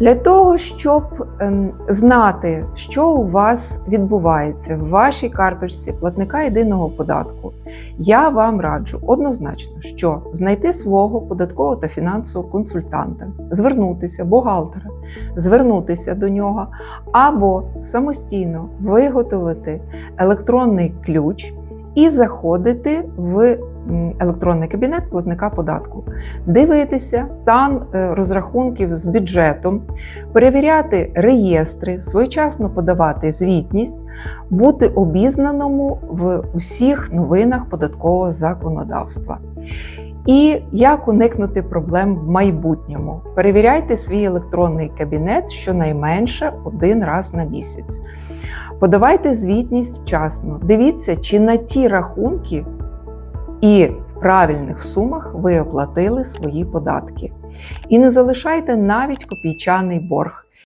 Для того, щоб ем, знати, що у вас відбувається в вашій карточці платника єдиного податку, я вам раджу однозначно, що знайти свого податкового та фінансового консультанта, звернутися бухгалтера, звернутися до нього, або самостійно виготовити електронний ключ і заходити в електронний кабінет платника податку, дивитися стан е, розрахунків з бюджетом, перевіряти реєстри, своєчасно подавати звітність, бути обізнаному в усіх новинах податкового законодавства. І як уникнути проблем в майбутньому? Перевіряйте свій електронний кабінет щонайменше один раз на місяць. Подавайте звітність вчасно. Дивіться, чи на ті рахунки і в правильних сумах ви оплатили свої податки. І не залишайте навіть копійчаний борг.